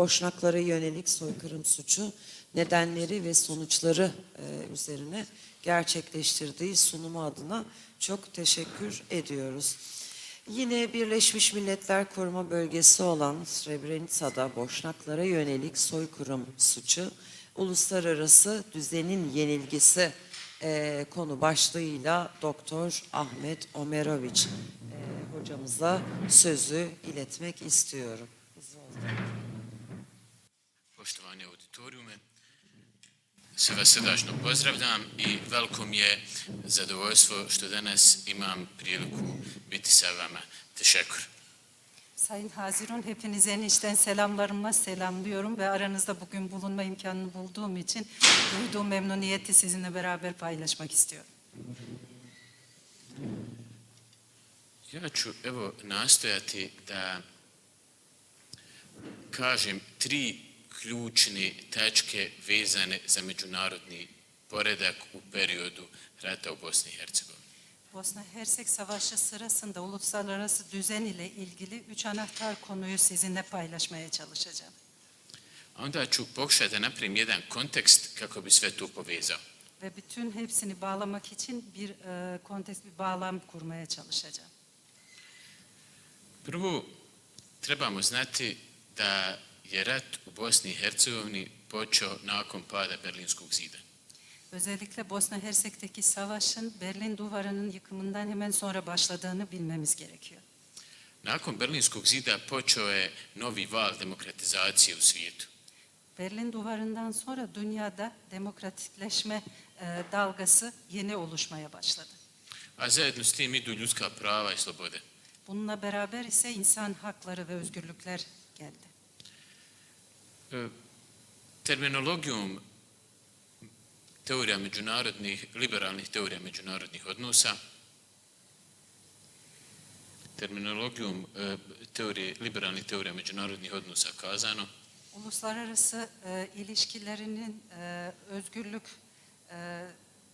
Boşnaklara yönelik soykırım suçu nedenleri ve sonuçları e, üzerine gerçekleştirdiği sunumu adına çok teşekkür ediyoruz. Yine Birleşmiş Milletler Koruma Bölgesi olan Srebrenica'da Boşnaklara yönelik soykırım suçu uluslararası düzenin yenilgisi e, konu başlığıyla Doktor Ahmet Omeroviç e, hocamıza sözü iletmek istiyorum. Poštovani auditorijume, sve vas srdačno pozdravljam i veliko mi je zadovoljstvo što danas imam priliku biti sa vama. Teşekkür. Sayın Hazirun, hepinize en içten selamlarımla selamlıyorum ve aranızda bugün bulunma imkanını bulduğum için duyduğum memnuniyeti sizinle beraber paylaşmak istiyorum. Ja ću evo nastojati da kažem tri ključne tačke vezane za međunarodni poredak u periodu rata u Bosni i Hercegovini. Bosna Hersek Savaşı sırasında uluslararası düzen ile ilgili üç anahtar konuyu sizinle paylaşmaya çalışacağım. Onda ću pokušati da napravim jedan kontekst kako bi sve to povezao. Ve bütün hepsini bağlamak için bir e, konteks, bir bağlam kurmaya çalışacağım. Prvo, trebamo znati da je rat u Bosni i Hercegovini počeo nakon pada Berlinskog zida. Özellikle Bosna Hersek'teki savaşın Berlin Duvarı'nın yıkımından hemen sonra başladığını bilmemiz gerekiyor. Nakon Berlinskog zida počeo je novi val demokratizacije u svijetu. Berlin Duvarı'ndan sonra dünyada demokratikleşme e, dalgası yeni oluşmaya başladı. A zajedno s tim idu ljudska prava i slobode. Bununla beraber ise insan hakları ve özgürlükler geldi. Terminologijom teorija međunarodnih, liberalnih teorija međunarodnih odnosa, terminologijom teorije, liberalnih teorija međunarodnih odnosa kazano, Uluslararası e, ilişkilerinin e, özgürlük e,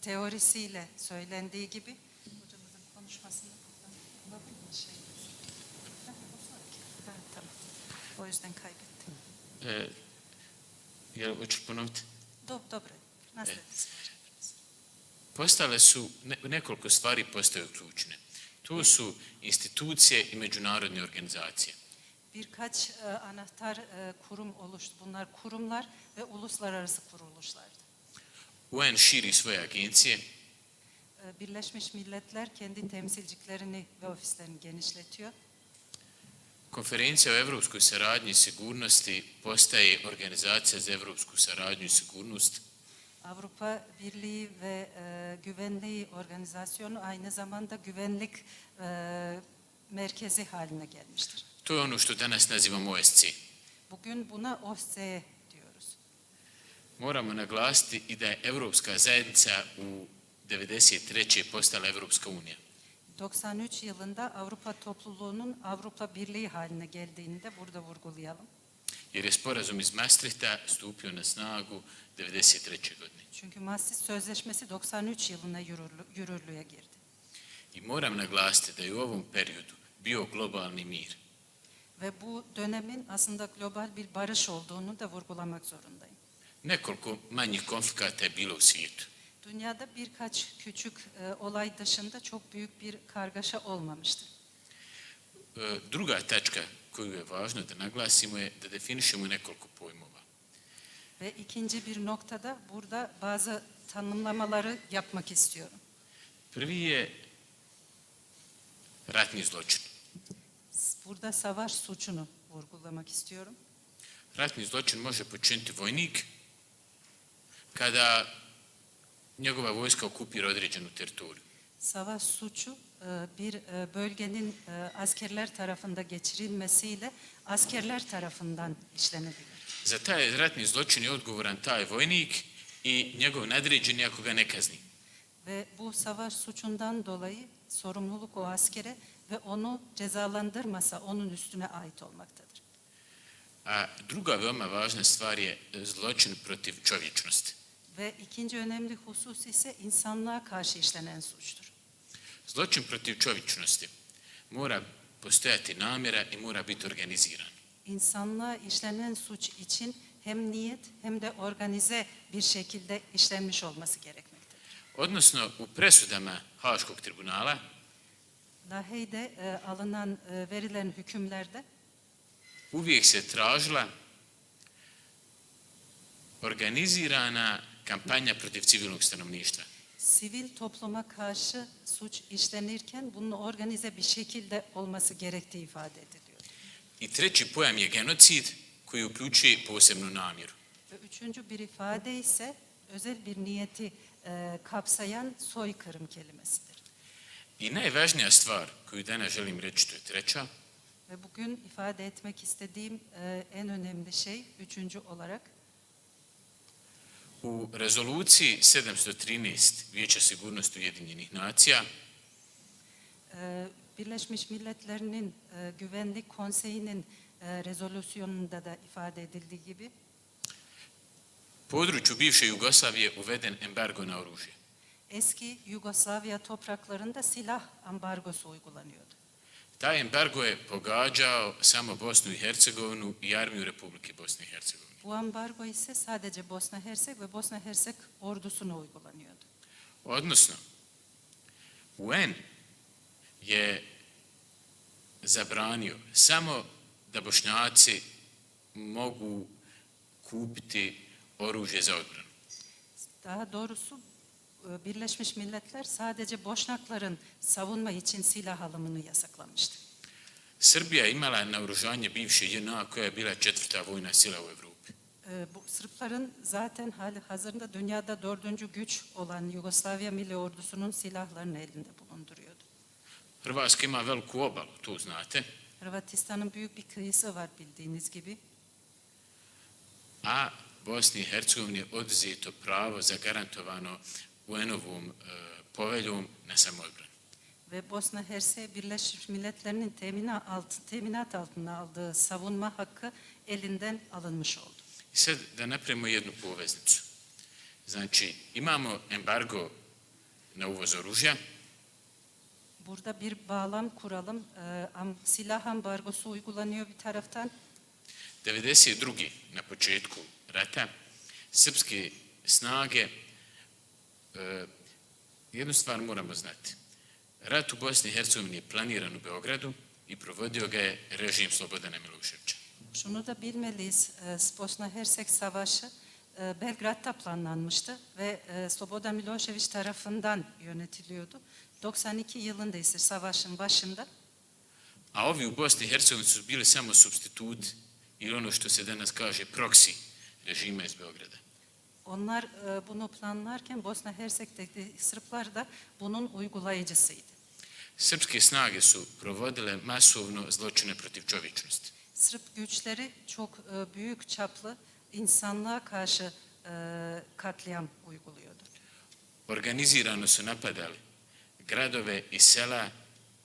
teorisiyle söylendiği gibi hocamızın konuşmasında buradan olabilir mi şey? O yüzden kaybettim. E, jel hoću ponoviti? Do, dobro. Nastavite. Postale su, ne, nekoliko stvari postaju ključne. To su institucije i međunarodne organizacije. Birkaç e, anahtar e, kurum oluştu. Bunlar kurumlar ve uluslararası kuruluşlardı. UN širi svoje agencije, E, Birleşmiş Milletler kendi temsilcilerini ve ofislerini genişletiyor. Konferencija o evropskoj saradnji i sigurnosti postaje organizacija za evropsku saradnju i sigurnost. Avrupa Birliği ve e, Güvenliği Organizasyonu aynı zamanda güvenlik e, merkezi haline gelmiştir. To je ono što danas nazivamo OSC. Bugün buna OSCE diyoruz. Moramo naglasiti i da je Evropska zajednica u 93. postala Evropska unija. 93 yılında Avrupa topluluğunun Avrupa Birliği haline geldiğini de burada vurgulayalım. Jer je sporazum iz Maastrichta stupio na snagu 93. godine. Çünkü Maastricht Sözleşmesi 93 yılına yürürlü- yürürlüğe girdi. I moram naglasiti da je u ovom periodu bio globalni mir. Ve bu dönemin aslında global bir barış olduğunu da vurgulamak zorundayım. Nekoliko manjih konflikata je bilo u svijetu. Dünyada birkaç küçük e, olay dışında çok büyük bir kargaşa olmamıştır. E, Druga tačka koju je važno da naglasimo je da definišemo nekoliko pojmova. Ve ikinci bir noktada burada bazı tanımlamaları yapmak istiyorum. Prvi je ratni zločin. Burada savaş suçunu vurgulamak istiyorum. Ratni zločin može počiniti vojnik kada njegova vojska okupira određenu teritoriju. Savaş suçu e, bir e, bölgenin e, askerler tarafında geçirilmesiyle askerler tarafından işlenebilir. Za taj ratni zločin je odgovoran taj vojnik i njegov nadređeni ako ga ne kazni. Ve bu savaş suçundan dolayı sorumluluk o askere ve onu cezalandırmasa onun üstüne ait olmaktadır. A druga veoma važna stvar je zločin protiv čovječnosti. Ve ikinci önemli husus ise insanlığa karşı işlenen suçtur. Zločin protiv čovječnosti mora postojati namjera i mora biti organiziran. insanlığa işlenen suç için hem niyet hem de organize bir şekilde işlenmiş olması gerekmektedir. Odnosno, u presudama Haškog tribunala Lahey'de e, alınan e, verilen hükümlerde uvijek se tražila organizirana kampanja protiv civilnog stanovništva. sivil topluma karşı suç işlenirken bunun organize bir şekilde olması gerektiği ifade ediliyor. I treći pojam je genocid koji uključuje posebnu namjeru. Ve üçüncü bir ifade ise özel bir niyeti e, kapsayan soykırım kelimesidir. I najvažnija stvar koju danas želim reći, to je treća, Ve bugün ifade etmek istediğim e, en önemli şey üçüncü olarak U rezoluciji 713 Vijeća sigurnosti Ujedinjenih nacija e, Birleşmiş Milletler'in e, Güvenlik Konseyi'nin e, rezolüsyonunda da ifade edildiği gibi području bivše Jugoslavije uveden embargo na oružje. eski Yugoslavya topraklarında silah ambargosu uygulanıyordu. Taj embargo je pogađao samo Bosnu i Hercegovinu i armiju Republike Bosne i Hercegovine. Bu ambargo ise sadece Bosna Hersek ve Bosna Hersek ordusuna uygulanıyordu. Odnosno, UN je zabranio samo da Bošnjaci mogu kupiti oružje za odbranu. Daha doğrusu e, Birleşmiş Milletler sadece Bošnakların savunma için silah alımını yasaklamıştı. Srbija imala naoružanje bivše JNA koja je bila četvrta vojna sila u Evropi. E, Bu Sırpların zaten hali hazırda dünyada dördüncü güç olan Yugoslavya Milli Ordusu'nun silahlarını elinde bulunduruyordu. Hrvatska ima veliku obalu, to znate, Hırvatistan'ın büyük bir kıyısı var bildiğiniz gibi. a Bosni i Hercegovini oduzeto pravo zagarantovano UN-ovom e, poveljom na samoodbranu. Ve Bosna Hersek Birleşmiş Milletler'in temina alt, teminat altına aldığı savunma hakkı elinden alınmış oldu. I sad da napravimo jednu poveznicu. Znači, imamo embargo na uvoz oružja, Burada bir bağlam kuralım. Am- silah ambargosu uygulanıyor bir taraftan. 92. na početku rata, srpske snage, e, jednu stvar moramo znati. Rat u Bosni i Hercegovini je planiran u Beogradu i provodio ga je režim Slobodana Miloševića. Şunu da bilmeliyiz. Ee, Bosna Hersek Savaşı Belgrad'da planlanmıştı ve Slobodan Milošević tarafından yönetiliyordu. 92 yılında ise savaşın başında A ovi u Bosni i Hercegovini su bili samo substitut ili ono što se danas kaže proksi režima iz Beograda. onlar bunu planlarken Bosna Hersek'teki Sırplar da bunun uygulayıcısıydı. Srpske snage su provodile masovno zločine protiv čovječnosti. Sırp güçleri çok e, büyük çaplı insanlığa karşı e, katliam uyguluyordu. Organizirano su napadali gradove i sela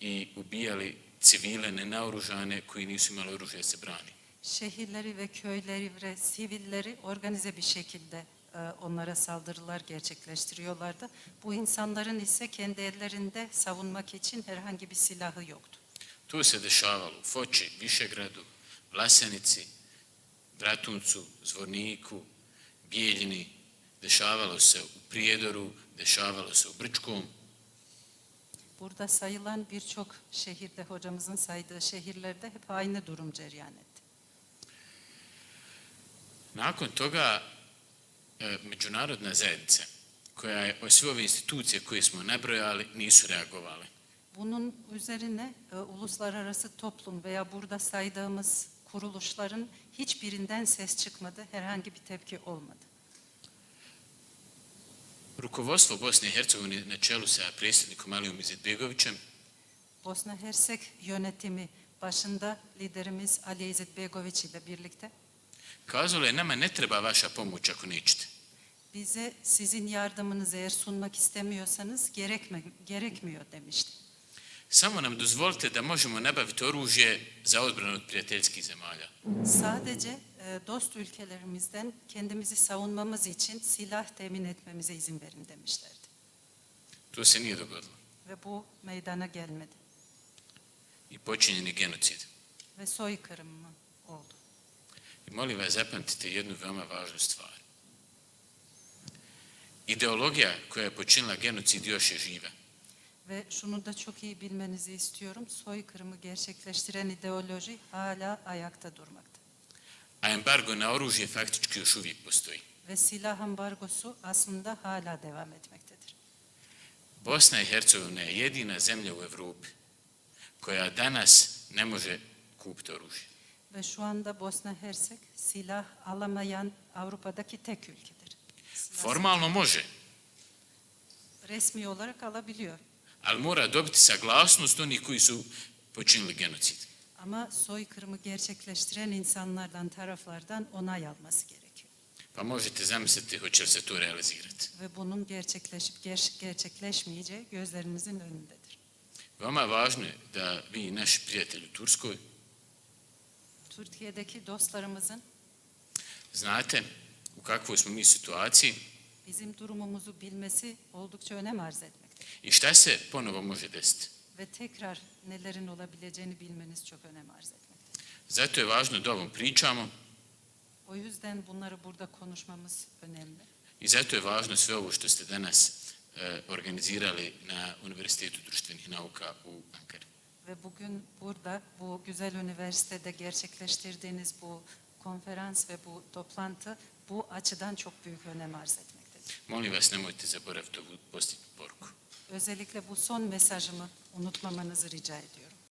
i ubijali civile nenaoružane koji nisu imali oružje se brani. Şehirleri ve köyleri ve sivilleri organize bir şekilde e, onlara saldırılar gerçekleştiriyorlardı. Bu insanların ise kendi ellerinde savunmak için herhangi bir silahı yoktu. To se dešavalo u Foči, Višegradu, Vlasenici, Bratuncu, Zvorniku, Bijeljini, dešavalo se u Prijedoru, dešavalo se u Brčkom, Burada sayılan birçok şehirde hocamızın saydığı şehirlerde hep aynı durum cereyan etti. Nakon toga e, međunarodna zajednica, koja je, sve ove institucije koje smo nabrojali, nisu reagovali. Bunun üzerine e, uluslararası toplum veya burada saydığımız kuruluşların hiçbirinden ses çıkmadı, herhangi bir tepki olmadı. Rukovodstvo Bosne i Hercegovine na čelu sa predsjednikom Alijom Izetbegovićem Bosna Hersek yönetimi başında liderimiz Ali İzzet Begoviç ile birlikte kazalo je nama ne treba vaša pomoć ako nećete. bize sizin yardımınızı eğer sunmak istemiyorsanız gerekme, gerekmiyor demişti. Samo nam dozvolite da možemo nabaviti oružje za odbranu od prijateljskih zemalja. Sadece e, dost ülkelerimizden kendimizi savunmamız için silah temin etmemize izin verin demişlerdi. To se nije dogodilo. Ve bu meydana gelmedi. I počinjen je genocid. Ve soykırımı oldu. I molim vas zapamtite jednu veoma važnu stvar. Ideologija koja je počinila genocid još je živa. Ve şunu da çok iyi bilmenizi istiyorum. Soykırımı gerçekleştiren ideoloji hala ayakta durmakta. A embargo na oružje faktički još uvijek postoji. Ve silah ambargosu aslında hala devam etmektedir. Bosna i Hercegovina je jedina zemlja u Europi koja danas ne može kupiti oružje. Ve şu anda Bosna Hersek silah alamayan Avrupa'daki tek ülkedir. Silah Formalno može, resmi olarak alabiliyor. Ali mora dobiti saglasnost onih koji su počinili genocid. Ama soykırımı gerçekleştiren insanlardan, taraflardan onay alması gerekiyor. Pa možete zamisliti hoće li se to realizirati. Ve bunun gerçekleşip ger- gerçekleşmeyeceği gözlerinizin önündedir. Veoma je važno da vi i naši prijatelji u Turskoj Türkiye'deki dostlarımızın znate u kakvoj smo mi situaciji bizim durumumuzu bilmesi oldukça önem arz etmekte. İ šta se ponovo može desiti. Ve tekrar nelerin olabileceğini bilmeniz çok önem arz etmekte. Zato je važno da ovom pričamo O yüzden bunları burada konuşmamız önemli. i zato je važno sve ovo što ste danas e, organizirali na Univerzitetu društvenih nauka u Ankari. Ve bugün burada bu güzel üniversitede gerçekleştirdiğiniz bu konferans ve bu toplantı bu açıdan çok büyük önem arz etmektedir. Molim vas, nemojte zaboraviti ovu posljednju poruku. Özellikle bu son mesajımı unutmamanızı rica ediyorum.